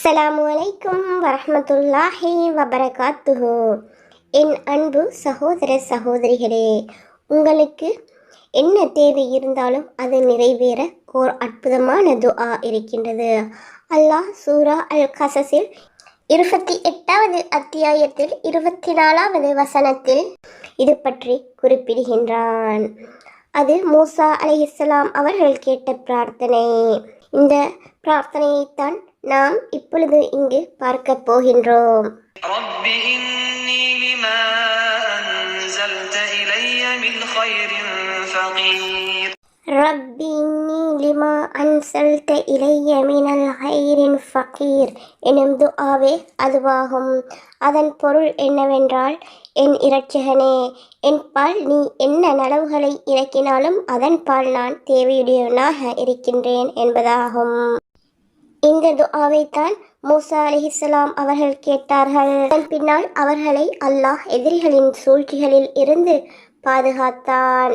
அஸ்ஸலாமு அலைக்கும் வரமத்துல்லாஹி வபரகாத்துஹு. என் அன்பு சகோதர சகோதரிகளே உங்களுக்கு என்ன தேவை இருந்தாலும் அது நிறைவேற ஓர் அற்புதமான துஆ இருக்கின்றது. அல்லாஹ் சூரா அல் கசஸில் இருபத்தி எட்டாவது அத்தியாயத்தில் இருபத்தி நாலாவது வசனத்தில் இது பற்றி குறிப்பிடுகின்றான். அது மூசா அலைஹிஸ்ஸலாம் அவர்கள் கேட்ட பிரார்த்தனை. இந்த பிரார்த்தனையைத்தான் நாம் இப்பொழுது இங்கு பார்க்க போகின்றோம். ரப்பி லிமா அன்சல்த இளைய மினல் ஹைரின் ஃபகீர் எனும் துஆவே அதுவாகும். அதன் பொருள் என்னவென்றால் என் இரட்சகனே என் பால் நீ என்ன நலவுகளை இறக்கினாலும் அதன் பால் நான் தேவையுடையவனாக இருக்கின்றேன் என்பதாகும். இந்த துஆவைத்தான் மூசா அலிஹிஸ்லாம் அவர்கள் கேட்டார்கள். அதன் பின்னால் அவர்களை அல்லாஹ் எதிரிகளின் சூழ்ச்சிகளில் இருந்து பாதுகாத்தான்.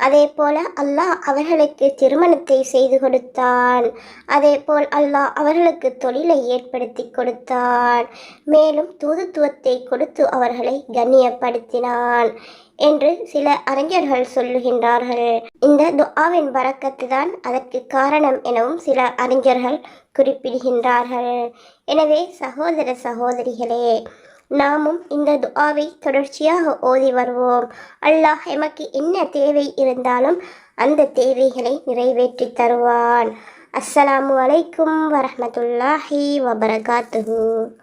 அதே போல அல்லாஹ் அவர்களுக்கு திருமணத்தை செய்து கொடுத்தான். அதே போல் அல்லாஹ் அவர்களுக்கு தொழிலை ஏற்படுத்தி கொடுத்தான். மேலும் தூதுத்துவத்தை கொடுத்து அவர்களை கண்ணியப்படுத்தினான் என்று சில அறிஞர்கள் சொல்லுகின்றார்கள். இந்த துஆவின் பறக்கத்து தான் அதற்கு காரணம் எனவும் சில அறிஞர்கள் குறிப்பிடுகின்றார்கள். எனவே சகோதர சகோதரிகளே நாமும் இந்த துஆவை தொடர்ச்சியாக ஓதி வருவோம். அல்லாஹ் எமக்கு என்ன தேவை இருந்தாலும் அந்த தேவைகளை நிறைவேற்றி தருவான். அஸ்ஸலாமு அலைக்கும் வரமத்துல்லாஹி வபரகாத்துஹு.